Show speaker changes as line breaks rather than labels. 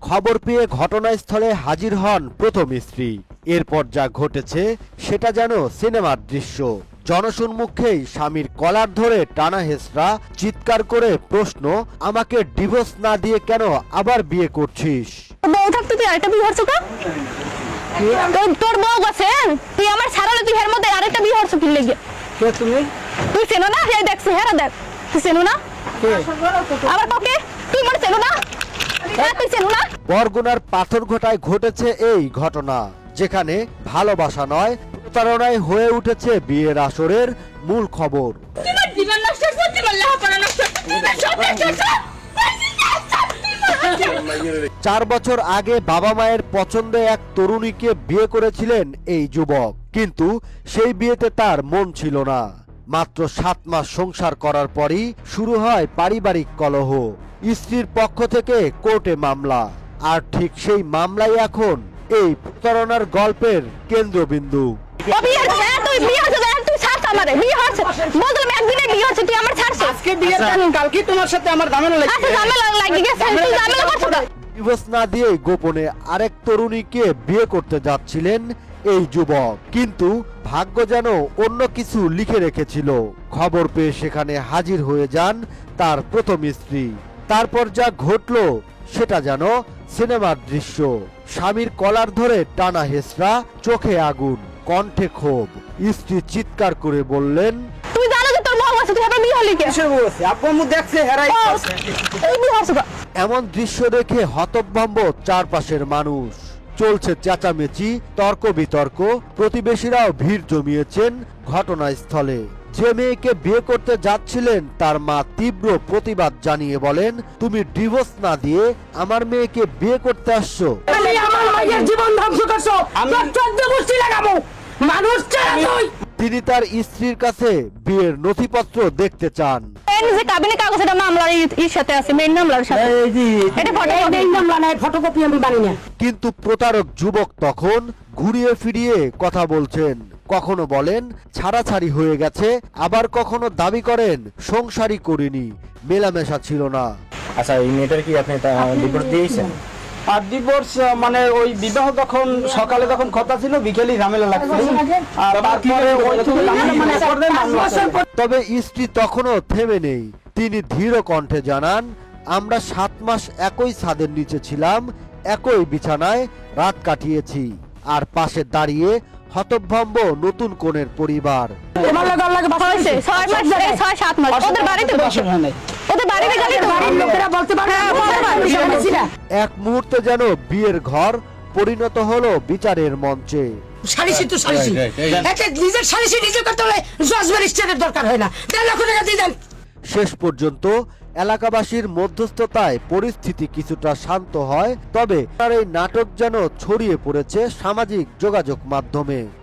খবর পেয়ে ঘটনাস্থলে হাজির হন প্রথম স্ত্রী। এরপর যা ঘটেছে সেটা যেন সিনেমার দৃশ্য। জনসম্মুখেই স্বামীর কলার ধরে টানা হেসরা চিৎকার করে প্রশ্ন আমাকে ডিভোর্স না দিয়ে কেন আবার বিয়ে করছিস?
বউ থাকতে তুই আরেকটা বিয়ে হচ্ছে তোর তোর বউ আছে তুই আমার ছাড়ালে তুই এর মধ্যে আরেকটা বিয়ে লেগে?
কে তুমি?
তুই চেনো না? হে দেখছি হ্যাঁ দেখ। তুই চেনো না? আবার কাউকে? তুই মনে চেনো না? হ্যাঁ, তুই চেনো না?
বরগুনার পাথরঘাটায় ঘটেছে এই ঘটনা যেখানে ভালোবাসা নয় প্রতারণায় হয়ে উঠেছে বিয়ের আসরের মূল খবর।
জীবন নষ্ট করছে লেখাপড়া নষ্ট সব নষ্ট
চার বছর আগে বাবা মায়ের পছন্দে এক তরুণীকে বিয়ে করেছিলেন এই যুবক। কিন্তু সেই বিয়েতে তার মন ছিল না। মাত্র সাত মাস সংসার করার পরই শুরু হয় পারিবারিক কলহ। স্ত্রীর পক্ষ থেকে কোর্টে মামলা। আর ঠিক সেই মামলাই এখন এই প্রতারণার গল্পের কেন্দ্রবিন্দু।
আমারে বিয়ে হচ্ছে বললাম একদিনে বিয়ে হচ্ছে তুই আমার ছাড়ছিস?
আজকে বিয়ের দিন কালকে তোমার সাথে আমার ঝামেলা
আচ্ছা ঝামেলা লাগি গেছে। তুই ঝামেলা করছ
ডিভোর্স না দিয়ে গোপনে আরেক তরুণীকে বিয়ে করতে যাচ্ছিলেন এই যুবক। কিন্তু ভাগ্য যেন অন্য কিছু লিখে রেখেছিল। খবর পেয়ে সেখানে হাজির হয়ে যান তার প্রথম স্ত্রী। তারপর যা ঘটলো সেটা যেন সিনেমার দৃশ্য। স্বামীর কলার ধরে টানা হেসরা চোখে আগুন। কণ্ঠে ক্ষোভ। স্ত্রী চিৎকার করে বললেন
তুই জানো যে তোর বউ আছে তুই আবার বিয়ে হলি কে?
আব্বু আম্মু দেখছে হেরাই
এই বিয়ে হচ্ছে
এমন দৃশ্য দেখে হতভম্ব চারপাশের মানুষ। চলছে চেঁচামেচি তর্ক বিতর্ক। প্রতিবেশীরাও ভিড় জমিয়েছেন ঘটনাস্থলে। যে মেয়েকে বিয়ে করতে যাচ্ছিলেন তার মা তীব্র প্রতিবাদ জানিয়ে বলেন তুমি ডিভোর্স না দিয়ে আমার মেয়েকে বিয়ে করতে আসছো।
তুমি আমার মায়ের জীবন ধ্বংস করছ। তোর চোদ্দ গোষ্ঠী লাগাবো। মানুষ
তিনি তার স্ত্রীর কাছে বিয়ের নথিপত্র দেখতে চান।
যে কাবিনে কাগজ এটা মামলার ইর সাথে আছে মেন মামলার সাথে। এটা
মামলা নাই ফটোকপি আমি বানি না।
কিন্তু প্রতারক যুবক তখন ঘুরিয়ে ফিরিয়ে কথা বলছেন। কখনো বলেন ছাড়াছাড়ি হয়ে গেছে আবার কখনো দাবি করেন সংসারই করিনি মেলামেশা ছিল না।
আচ্ছা এই মেয়েটার কি আপনি ডিভোর্স দিয়েছেন?
আর ডিভোর্স মানে ওই বিবাহ যখন সকালে যখন কথা ছিল বিকেলই ঝামেলা লাগছে আর তারপরে মানে।
তবে স্ত্রী তখনও থেমে নেই। তিনি ধীর কণ্ঠে জানান আমরা সাত মাস একই ছাদের নিচে ছিলাম একই বিছানায় রাত কাটিয়েছি। আর পাশে দাঁড়িয়ে হতভম্ব নতুন কোণের পরিবার।
তোমার লাগে আল্লাহকে বাঁচা
হয়েছে? ছয় মাস এই ছয় সাত মাস। ওদের বাড়িতে বসে। ওদের বাড়িতে গেলে তো
বাড়ির লোকেরা বলতে পারে
হ্যাঁ।
এক মুহূর্তে যেন বিয়ের ঘর পরিণত হলো বিচারের মঞ্চে।
সালিসি তো সালিসি। একে নিজের সালিসি নিজে করতে হলে জজ দরকার হয় না। দেড় লক্ষ টাকা দিয়ে দেন।
শেষ পর্যন্ত এলাকাবাসীর মধ্যস্থতায় পরিস্থিতি কিছুটা শান্ত হয়, তবে তার এই নাটক যেন ছড়িয়ে পড়েছে সামাজিক যোগাযোগ মাধ্যমে।